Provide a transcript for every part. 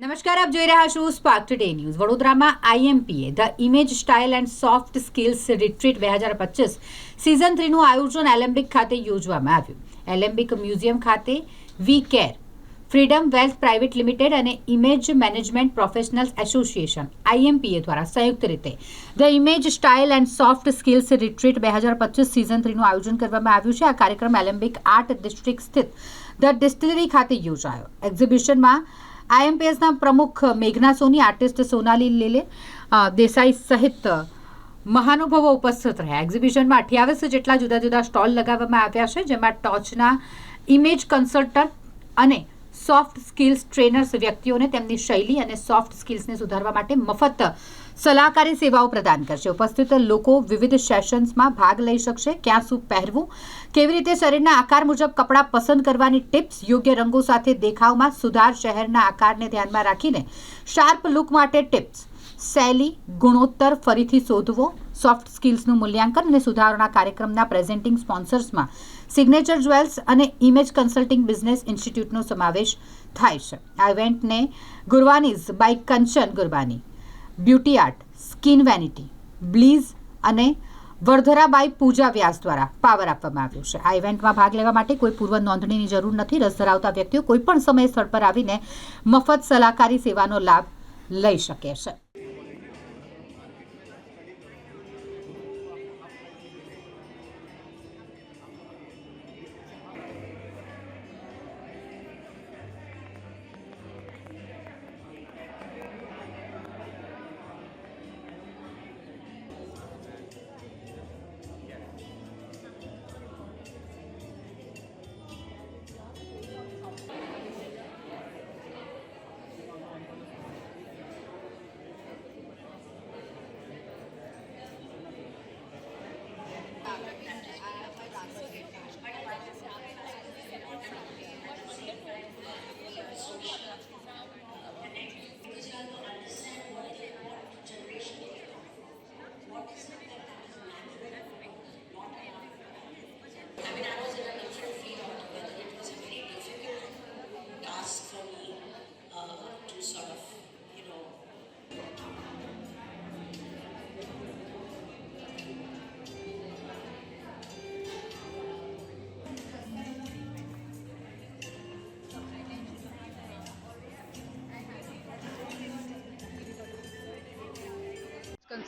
નમસ્કાર, આપ જોઈ રહ્યા છો સ્પાર્ક ટુડે ન્યૂઝ વડોદરામાં IMPA the image style and soft skills retreat બે હજાર પચીસ સિઝન થ્રીનું આયોજન એલેમ્બિક ખાતે યોજવામાં આવ્યું. એલેમ્બિક મ્યુઝિયમ ખાતે we care freedom wealth private limited અને image management professionals association IMPA દ્વારા સંયુક્ત રીતે the image style and soft skills retreat બે હજાર પચીસ સિઝન થ્રીનું આયોજન કરવામાં આવ્યું છે. આ કાર્યક્રમ એલેમ્બિક આર્ટ ડિસ્ટ્રિક્ટ સ્થિત ધ ડિસ્ટિલરી ખાતે યોજાયો. એક્ઝિબિશનમાં આઈએમપીએસના પ્રમુખ મેઘના સોની, આર્ટિસ્ટ સોનાલી લેલે દેસાઈ સહિત મહાનુભાવો ઉપસ્થિત રહ્યા. એક્ઝિબિશનમાં અઠ્યાવીસ જેટલા જુદા જુદા સ્ટોલ લગાવવામાં આવ્યા છે, જેમાં ટોચના ઇમેજ કન્સલ્ટન્ટ અને સોફ્ટ સ્કિલ્સ ટ્રેનર્સ વ્યક્તિઓને તેમની શૈલી અને સોફ્ટ સ્કિલ્સને સુધારવા માટે મફત સલાહકારી સેવાઓ પ્રદાન કરશે. ઉપસ્થિત લોકો વિવિધ સેશન્સમાં ભાગ લઈ શકશે. ક્યાં શું પહેરવું, કેવી રીતે શરીરના આકાર મુજબ કપડાં પસંદ કરવાની ટિપ્સ, યોગ્ય રંગો સાથે દેખાવમાં સુધાર શહેરના આકારને ધ્યાનમાં રાખીને શાર્પ લુક માટે ટિપ્સ. શૈલી, ગુણોત્તર ફરીથી શોધવો. સોફ્ટ સ્કિલ્સનું મૂલ્યાંકન અને સુધારણા કાર્યક્રમના પ્રેઝેન્ટિંગ સ્પોન્સર્સમાં સિગ્નેચર જ્વેલ્સ અને ઇમેજ કન્સલ્ટિંગ બિઝનેસ ઇન્સ્ટિટ્યૂટનો સમાવેશ થાય છે. આ ઇવેન્ટને Gurwanis by Kanchan Gurbani. Beauty art, skin vanity, બ્લીઝ અને વરધરાબાઈ પૂજા વ્યાસ દ્વારા પાવર આપવામાં આવ્યું છે. આ ઇવેન્ટમાં ભાગ લેવા માટે કોઈ પૂર્વ નોંધણીની જરૂર નથી. રસ ધરાવતા વ્યક્તિઓ કોઈપણ સમય સ્થળ પર આવીને મફત સલાહકારી સેવાનો લાભ લઈ શકે છે.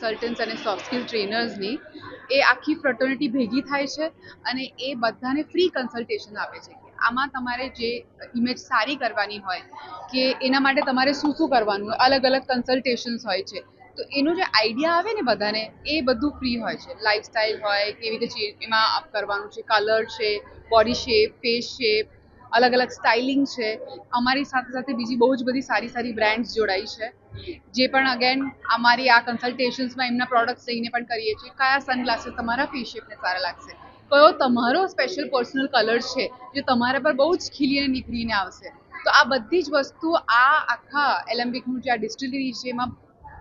કન્સલ્ટન્ટ્સ અને સોફ્ટ સ્કિલ ટ્રેનર્સની એ આખી ફ્રટર્નિટી ભેગી થાય છે અને એ બધાને ફ્રી કન્સલ્ટેશન આપે છે આમાં તમારે જે ઇમેજ સારી કરવાની હોય કે એના માટે તમારે શું શું કરવાનું હોય, અલગ અલગ કન્સલ્ટેશન્સ હોય છે, તો એનો જે આઈડિયા આવે ને બધાને એ બધું ફ્રી હોય છે. લાઇફસ્ટાઈલ હોય, કેવી રીતે એમાં કરવાનું છે કલર છે બોડી શેપ ફેસ શેપ અલગ અલગ સ્ટાઇલિંગ છે. અમારી સાથે સાથે બીજી બહુ જ બધી સારી સારી બ્રાન્ડ્સ જોડાઈ છે. જે પણ અગેન અમારી આ કન્સલ્ટેશન્સમાં એમના પ્રોડક્ટ્સ લઈને પણ કરીએ છીએ. કયા સનગ્લાસીસ તમારા ફેસ શેપને સારા લાગશે? કયો તમારો સ્પેશિયલ પર્સનલ કલર છે? જે તમારા પર બહુ જ ખીલીને નીકળીને આવશે. તો આ બધી જ વસ્તુ આ આખા એલેમ્બિકનું જે આ ડિસ્ટિલરી છે, એમાં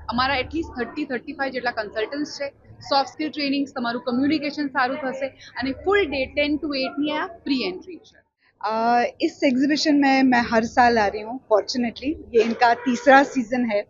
અમારા at least thirty thirty five જેટલા કન્સલ્ટન્ટ્સ છે. સોફ્ટ સ્કિલ ટ્રેનિંગ્સ તમારું કમ્યુનિકેશન સારું થશે અને ફૂલ ડે ટેન ટુ એટની આ પ્રી એન્ટ્રી છે. इस एग्जीबिशन में मैं हर साल आ रही हूँ फॉर्चुनेटली ये इनका तीसरा सीज़न है।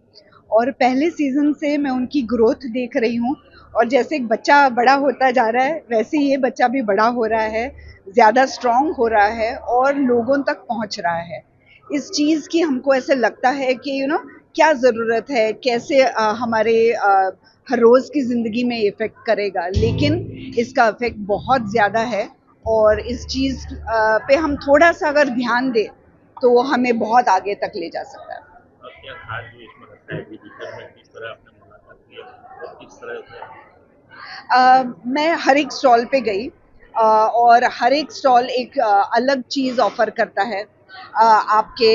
और पहले सीज़न से मैं उनकी ग्रोथ देख रही हूँ। और जैसे एक बच्चा बड़ा होता जा रहा है वैसे ये बच्चा भी बड़ा हो रहा है ज़्यादा स्ट्रॉन्ग हो रहा है और लोगों तक पहुँच रहा है। इस चीज़ की हमको ऐसे लगता है कि यू नो क्या ज़रूरत है कैसे अ, हमारे अ, हर रोज़ की ज़िंदगी में इफ़ेक्ट करेगा। लेकिन इसका इफ़ेक्ट बहुत ज़्यादा है। और इस चीज़ पे हम थोड़ा सा अगर ध्यान दें तो वो हमें बहुत आगे तक ले जा सकता है। में हर एक स्टॉल पे गई और हर एक स्टॉल एक अलग चीज़ ऑफ़र करता है। आपके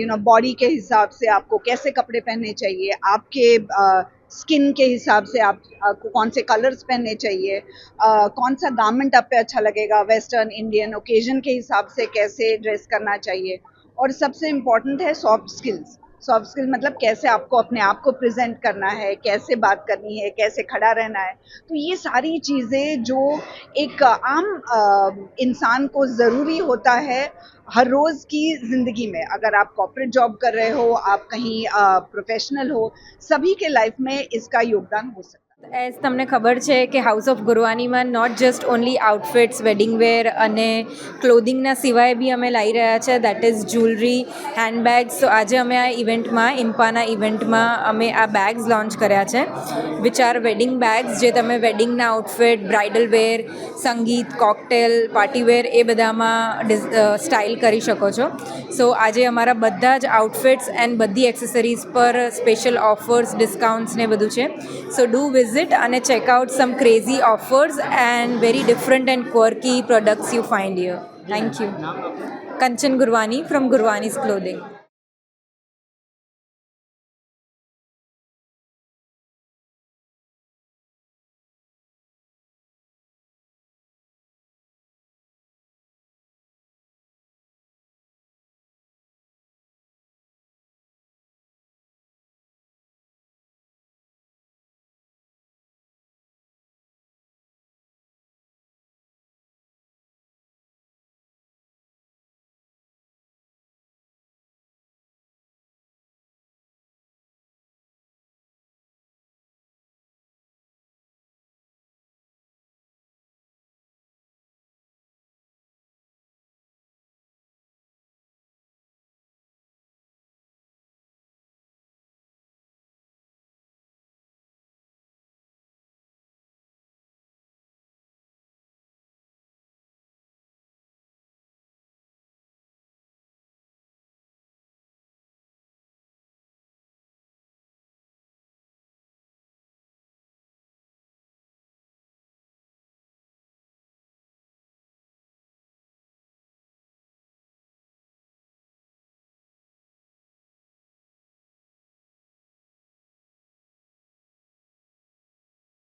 यू नो बॉडी के हिसाब से आपको कैसे कपड़े पहनने चाहिए आपके स्किन के हिसाब से आप आपको कौन से कलर्स पहनने चाहिए अ, कौन सा गारमेंट आप पे अच्छा लगेगा वेस्टर्न इंडियन ओकेजन के हिसाब से कैसे ड्रेस करना चाहिए। और सबसे इंपॉर्टेंट है सॉफ्ट स्किल्स सॉफ्ट स्किल मतलब कैसे आपको अपने आप को प्रेजेंट करना है कैसे बात करनी है कैसे खड़ा रहना है। तो ये सारी चीज़ें जो एक आम इंसान को ज़रूरी होता है हर रोज़ की ज़िंदगी में अगर आप कॉर्पोरेट जॉब कर रहे हो आप कहीं प्रोफेशनल हो सभी के लाइफ में इसका योगदान हो सकता है એઝ તમને ખબર છે કે house of ગુરવાનીમાં not just only outfits wedding wear અને ક્લોધિંગના સિવાય બી અમે લાવી રહ્યા છે. દેટ ઇઝ જ્વેલરી હેન્ડબેગ્સ તો આજે અમે આ ઇવેન્ટમાં ઇમ્પાના ઇવેન્ટમાં અમે આ બેગ્સ લોન્ચ કર્યા છે વિચ આર વેડિંગ બેગ્સ જે તમે વેડિંગના આઉટફિટ બ્રાઇડલ વેર સંગીત કોકટેલ પાર્ટી વેર એ બધામાં સ્ટાઇલ કરી શકો છો. સો આજે અમારા બધા જ આઉટફિટ્સ એન્ડ બધી એક્સેસરીઝ પર સ્પેશિયલ ઓફર્સ ડિસ્કાઉન્ટ્સ ને બધું છે. સો ડુ visit અને check out some crazy offers and very different and quirky products you find here. Thank you. Kanchan Gurwani from Gurwani's Clothing.